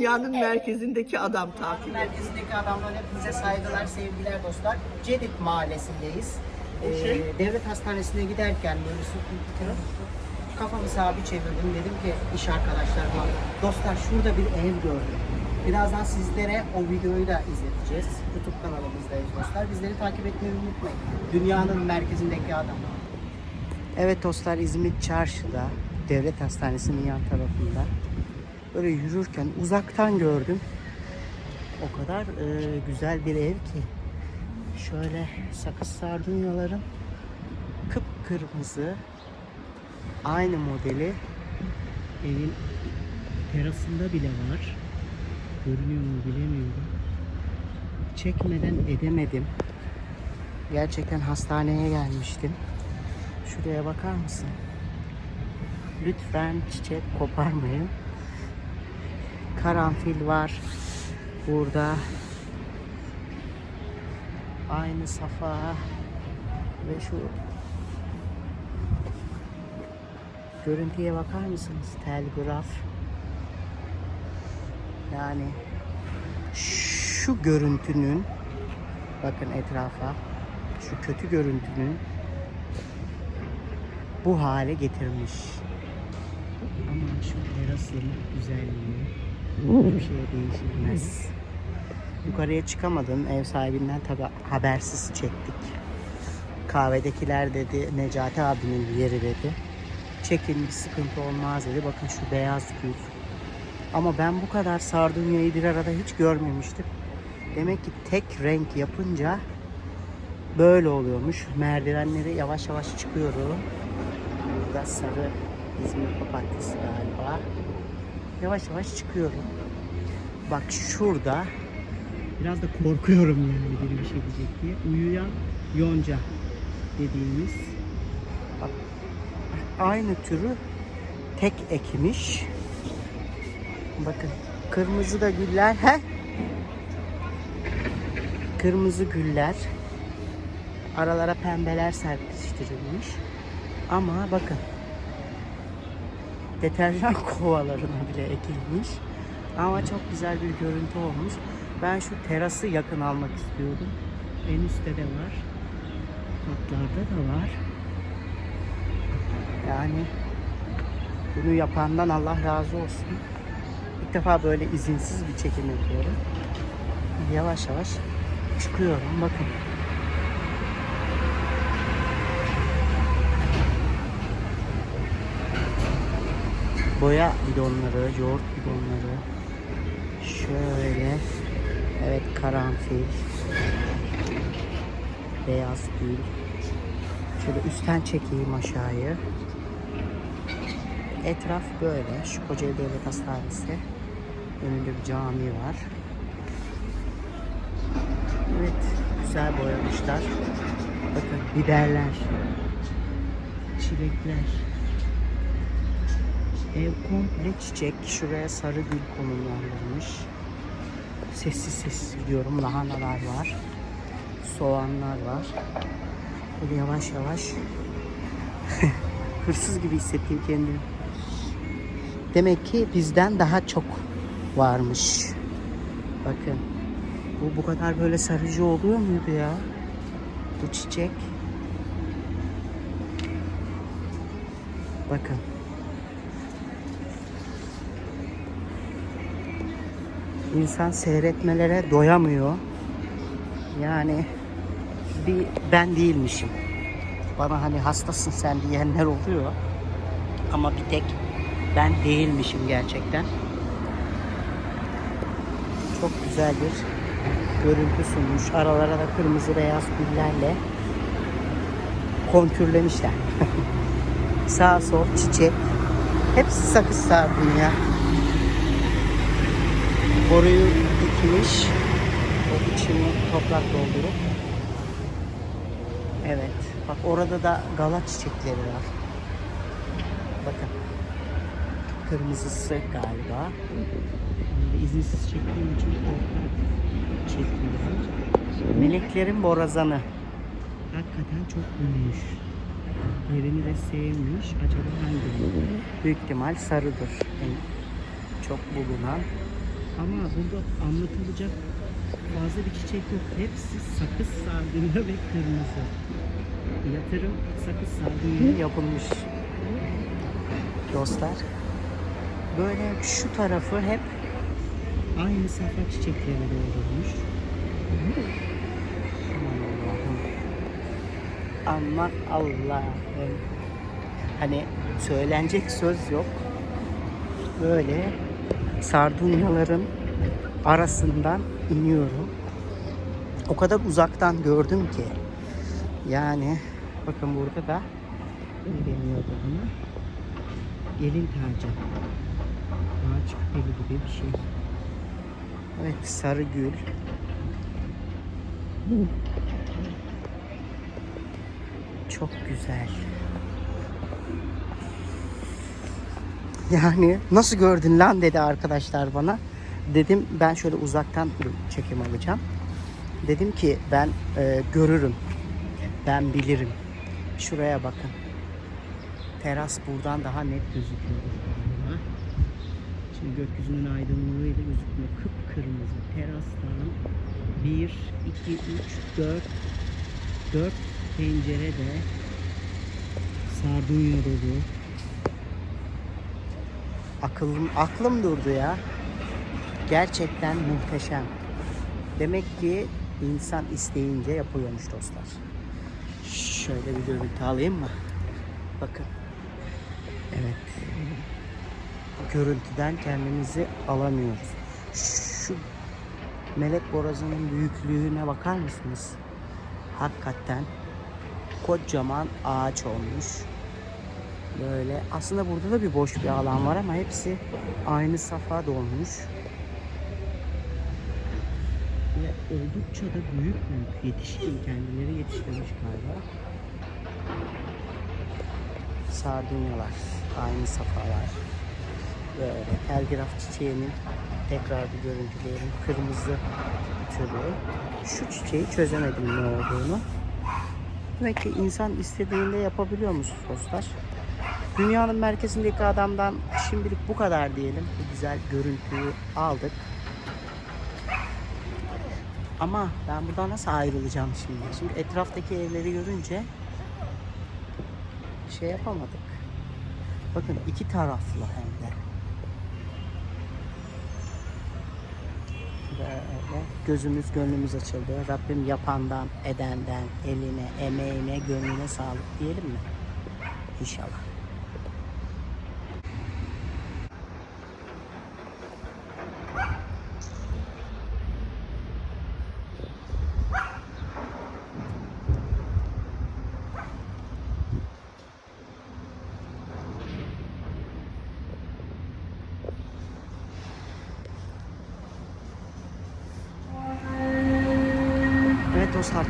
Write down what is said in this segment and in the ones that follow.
Dünyanın merkezindeki adam takip. Merkezindeki adamlara hepinize saygılar, sevgiler dostlar. Cedit Mahallesi'ndeyiz. Ee, devlet hastanesine giderken böyle sokakta kafamı sağa bir çevirdim. Dedim ki iş arkadaşlarıma, dostlar şurada bir ev gördüm. Birazdan sizlere o videoyu da izleteceğiz. YouTube kanalımızdayız dostlar. Bizleri takip etmeyi unutmayın. Dünyanın merkezindeki adam. Evet dostlar İzmit Çarşı'da devlet hastanesinin yan tarafında böyle yürürken uzaktan gördüm. O kadar e, güzel bir ev ki şöyle sakız sardunyaların kıpkırmızı aynı modeli evin terasında bile var. Görünüyor mu bilemiyorum. Çekmeden edemedim. Gerçekten hastaneye gelmiştim. Şuraya bakar mısın? Lütfen çiçek koparmayın. Karanfil var. Burada aynı safa ve şu görüntüye bakar mısınız? Telgraf. Yani şu görüntünün bakın etrafa şu kötü görüntünün bu hale getirmiş. Ama şu terasın güzelliği bir şeye değişilmez. Yukarıya çıkamadım. Ev sahibinden tabi habersiz çektik. Kahvedekiler dedi, Necati abinin yeri dedi. Çekin bir sıkıntı olmaz dedi. Bakın şu beyaz gül. Ama ben bu kadar sardunyayı bir arada hiç görmemiştim. Demek ki tek renk yapınca böyle oluyormuş. Merdivenleri yavaş yavaş çıkıyorum. Burada sarı İzmir papatyası galiba. Yavaş yavaş çıkıyorum. Bak şurada biraz da korkuyorum yani biri bir şey diyecek diye. Uyuyan yonca dediğimiz bak, aynı türü tek ekmiş. Bakın kırmızı da güller. He? Kırmızı güller. Aralara pembeler serpiştirilmiş. Ama bakın deterjan kovalarına bile ekilmiş. Ama çok güzel bir görüntü olmuş. Ben şu terası yakın almak istiyordum. En üstte de var. Katlarda da var. Yani bunu yapandan Allah razı olsun. İlk defa böyle izinsiz bir çekim yapıyorum. Yavaş yavaş çıkıyorum. Bakın. Boya bidonları, yoğurt bidonları. Şöyle. Evet karanfil. Beyaz gül. Şöyle üstten çekeyim aşağıyı. Etraf böyle. Şu Kocaeli Devlet Hastanesi. Önünde bir cami var. Evet. Güzel boyamışlar. Bakın biberler. Çilekler. Ev komple çiçek. Şuraya sarı gül konumlandırmış. Sessiz sessiz gidiyorum. Lahanalar var. Soğanlar var. Böyle yavaş yavaş hırsız gibi hissettiğim kendimi. Demek ki bizden daha çok varmış. Bakın. Bu bu kadar böyle sarıcı oluyor muydu ya? Bu çiçek. Bakın. İnsan seyretmelere doyamıyor. Yani bir ben değilmişim. Bana hani hastasın sen diyenler oluyor. Ama bir tek ben değilmişim gerçekten. Çok güzel bir görüntü sunmuş. Aralara da kırmızı beyaz güllerle kontürlemişler. Sağ sol çiçek. Hepsi sakız sardunya. Boruyu dikmiş. O içini toprak doldurup. Evet. Bak orada da gala çiçekleri var. Bakın. Kırmızısı galiba. İzinsiz çektiğim için çekmiyorum. Meleklerin borazanı. Hakikaten çok büyümüş. Yerini de sevmiş. Acaba hangi? Büyük ihtimal sarıdır. En çok bulunan. Ama burada anlatılacak fazla bir çiçek yok. Hepsi sakız sardunya ve kırmızı. Yatırım sakız sardunya yapılmış. Dostlar. Böyle şu tarafı hep aynı safa çiçekleri doldurmuş. Aman Allah'ım. Hani söylenecek söz yok. Böyle sardunyaların arasından iniyorum. O kadar uzaktan gördüm ki. Yani bakın burada da ne deniyordu buna? Gelin tacı. Ağaç küpeli gibi bir şey. Evet sarı gül. Çok güzel. Yani nasıl gördün lan dedi arkadaşlar bana. Dedim ben şöyle uzaktan çekim alacağım. Dedim ki ben e, görürüm. Ben bilirim. Şuraya bakın. Teras buradan daha net gözüküyor. Şimdi gökyüzünün aydınlığıyla gözüküyor. Kıpkırmızı terastan 1, 2, 3, 4 4 pencere de sardunya dolu. Aklım, aklım durdu ya. Gerçekten muhteşem. Demek ki insan isteyince yapıyormuş dostlar. Şöyle bir görüntü alayım mı? Bakın. Evet. Görüntüden kendimizi alamıyoruz. Şu melek borazının büyüklüğüne bakar mısınız? Hakikaten kocaman ağaç olmuş. Böyle aslında burada da bir boş bir alan var ama hepsi aynı safa dolmuş. Ve oldukça da büyük büyük yetişkin kendileri yetiştirmiş galiba. Sardunyalar, aynı safalar. Böyle telgraf çiçeğinin tekrar bir görüntüleyelim. Kırmızı türü. Şu çiçeği çözemedim ne olduğunu. Demek ki insan istediğinde yapabiliyor musun dostlar? Dünyanın merkezindeki adamdan şimdilik bu kadar diyelim. Bu güzel görüntüyü aldık. Ama ben buradan nasıl ayrılacağım şimdi? Şimdi etraftaki evleri görünce şey yapamadık. Bakın iki taraflı hem de. Böyle gözümüz gönlümüz açıldı. Rabbim yapandan, edenden, eline, emeğine, gönlüne sağlık diyelim mi? İnşallah.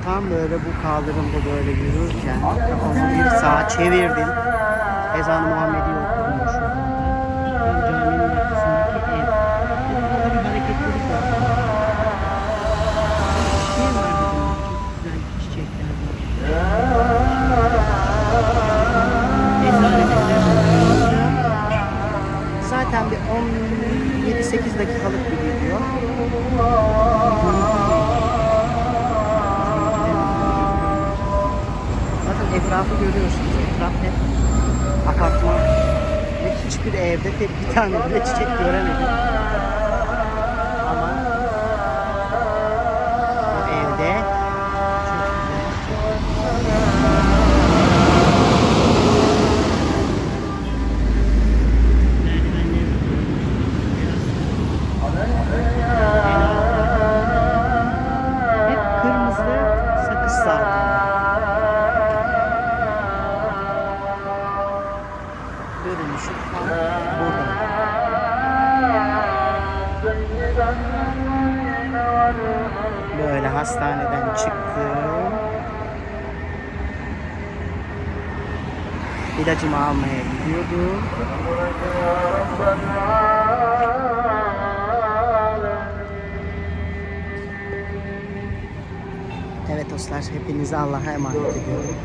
Tam böyle bu kaldırımda böyle yürürken kafamı bir sağa çevirdim. Ezan-ı Muhammed'i görüyorsunuz. Etraf hep apartman. Ve hiçbir evde tek bir tane bile çiçek göremedim. Burada. Böyle hastaneden çıktım. İlacımı almaya gidiyordum. Evet dostlar hepinizi Allah'a emanet ediyorum.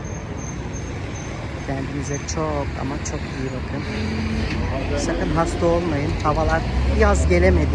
Kendinize çok ama çok iyi bakın. Sakın hasta olmayın. Havalar yaz gelemedi.